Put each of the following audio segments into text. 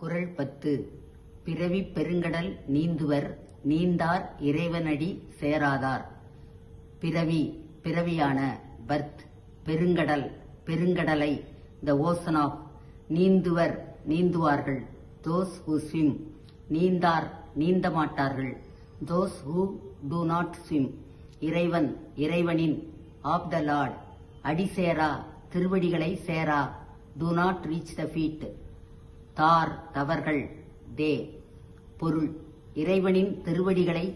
குரல் பத்து. பிறவி பெருங்கடல் நீந்துவர் நீந்தார் இறைவனடி சேராதார். பிறவி பிறவியான பர்த் பெருங்கடல் பெருங்கடலை த ஓசன் ஆஃப் நீந்துவர் நீந்துவார்கள். தோஸ் ஹூ ஸ்விம் நீந்தார் நீந்த மாட்டார்கள் those who do not swim இறைவன் இறைவனின் ஆப் த லார்ட் அடி சேரா திருவடிகளை சேரா. Do not reach the feet தார் தவர்கள் தே பொருள். இறைவனின் திருவடிகளை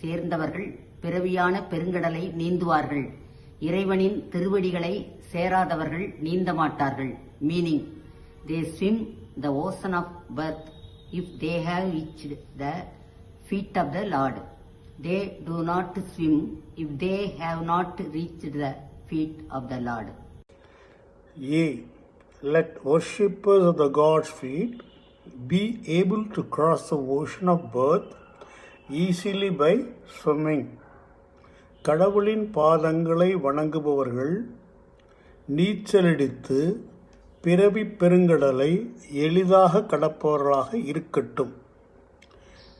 சேர்ந்தவர்கள் பிறவியான பெருங்கடலை நீந்துவார்கள். இறைவனின் திருவடிகளை சேராதவர்கள் நீந்த மாட்டார்கள் meaning they swim the ocean of birth if they have reached the feet of the lord they do not swim if they have not reached the feet of the lord A let worshippers of the God's feet be able to cross the ocean of birth easily by swimming கடவுளின் பாதங்களை வணங்குபவர்கள் நீச்சலடித்து பிறவி பெருங்கடலை எளிதாக கடப்பவர்களாக இருக்கட்டும்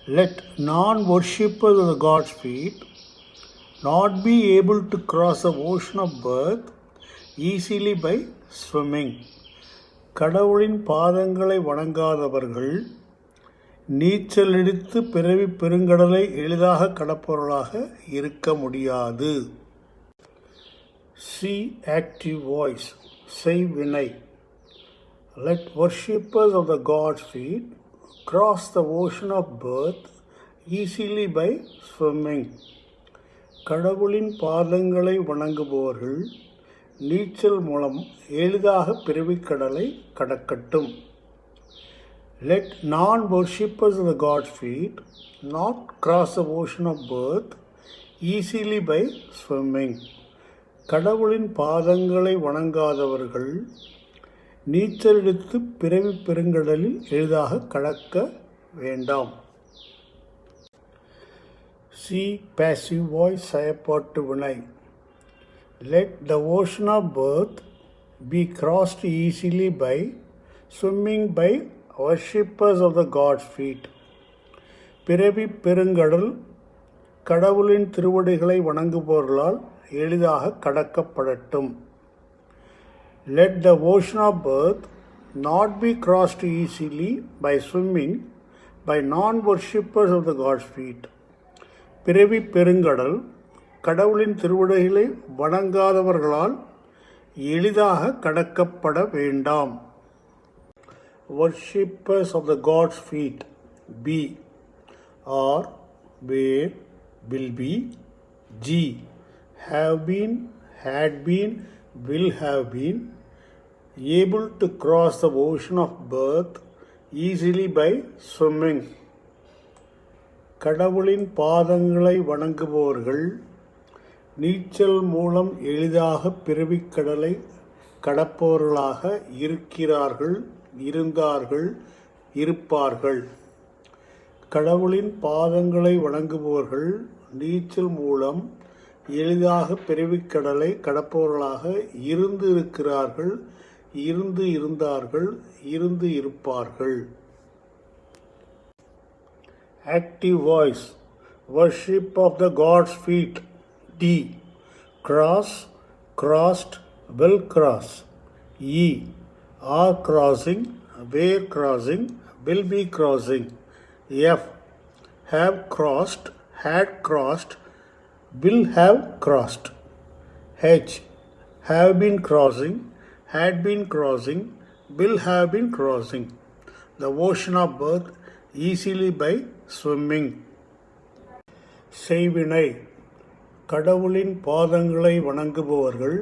let non worshipper the God's feet not be able to cross the ocean of birth easily by swimming கடவுளின் பாதங்களை வணங்காதவர்கள் நீச்சலடித்து பிறவி பெருங்கடலை எளிதாக கடப்பவர்களாக இருக்க முடியாது. சி ஆக்டிவ் வாய்ஸ் செய் வினை let worshippers of the god feet cross the ocean of birth easily by swimming கடவுளின் பாதங்களை வணங்குபவர்கள் நீச்சல் மூலம் எளிதாக பிறவிக்கடலை கடக்கட்டும். Let non worshippers the God feet not cross the ocean of of easily by swimming கடவுளின் பாதங்களை வணங்காதவர்கள் நீச்சலெடுத்து பிறவி பெருங்கடலில் எளிதாக கடக்க வேண்டாம். சி பேசிவ் வாய்ஸ் செயற்பாட்டு வினை let the ocean of birth be crossed easily by swimming by worshippers of the God's feet. பிறவி பெருங்கடல் கடவுளின் திருவடிகளை வணங்குபவர்களால் எளிதாக கடக்கப்படட்டும் let the ocean of birth not be crossed easily by swimming by non worshippers of the God's feet பிறவி பெருங்கடல் கடவுளின் திருவிடைகளை வணங்காதவர்களால் எளிதாக கடக்கப்பட வேண்டாம் worshippers of the God's feet be are were will be G have been had been will have been able to cross the ocean of birth easily by swimming கடவுளின் பாதங்களை வணங்குபவர்கள் நீச்சல் மூலம் எளிதாக பிறவிக்கடலை கடப்பவர்களாக இருக்கிறார்கள் இருந்தார்கள் இருப்பார்கள். கடவுளின் பாதங்களை வணங்குபவர்கள் நீச்சல் மூலம் எளிதாக பிறவிக்கடலை கடப்பவர்களாக இருந்து இருக்கிறார்கள் இருந்து இருந்தார்கள் இருந்து இருப்பார்கள். Active voice worship of the god's feet. d cross crossed will cross e are crossing were crossing will be crossing f have crossed had crossed will have crossed h have been crossing had been crossing will have been crossing the ocean of birth easily by swimming செய்வினை கடவுளின் பாதங்களை வணங்குபவர்கள்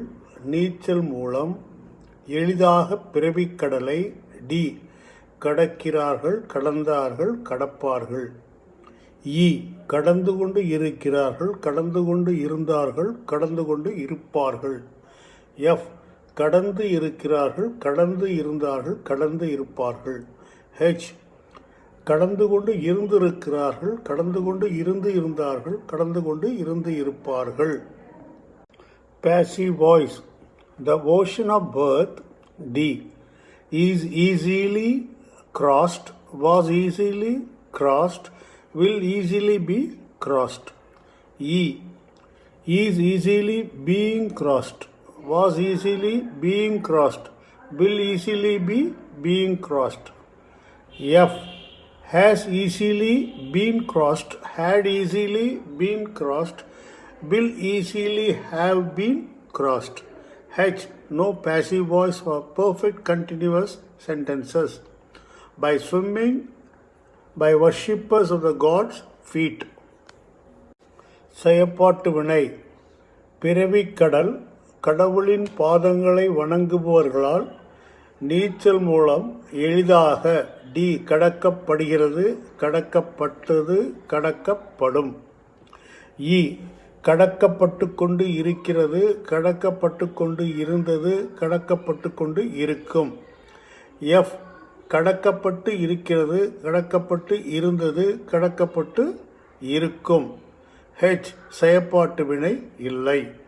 நீச்சல் மூலம் எளிதாக பிறவிக்கடலை D. கடக்கிறார்கள் கடந்தார்கள் கடப்பார்கள். இ. கடந்து கொண்டு இருக்கிறார்கள் கடந்து கொண்டு இருந்தார்கள் கடந்து கொண்டு இருப்பார்கள். எஃப். கடந்து இருக்கிறார்கள் கடந்து இருந்தார்கள் கடந்து இருப்பார்கள். ஹெச். கடந்து கொண்டு இருந்திருக்கிறார்கள் கடந்து கொண்டு இருந்து இருந்தார்கள் கடந்து கொண்டு இருந்து இருப்பார்கள் passive voice the ocean of birth d is easily crossed was easily crossed will easily be crossed. E is easily being crossed was easily being crossed will easily be being crossed. F has easily been crossed, had easily been crossed, will easily have been crossed. H no passive voice for perfect continuous sentences. By swimming, by worshippers of the gods' feet. செயப்பாட்டு வினை பிறவிக் கடல் கடவுளின் பாதங்களை வணங்குபவர்களால் நீச்சல் மூலம் எளிதாக D கடக்கப்படுகிறது கடக்கப்பட்டது கடக்கப்படும். E இ கடக்கப்பட்டு கொண்டு இருக்கிறது கடக்கப்பட்டு கொண்டு இருந்தது கடக்கப்பட்டு கொண்டு இருக்கும். எஃப் கடக்கப்பட்டு இருக்கிறது கடக்கப்பட்டு இருந்தது கடக்கப்பட்டு இருக்கும். ஹெச் செயற்பாட்டு வினை இல்லை.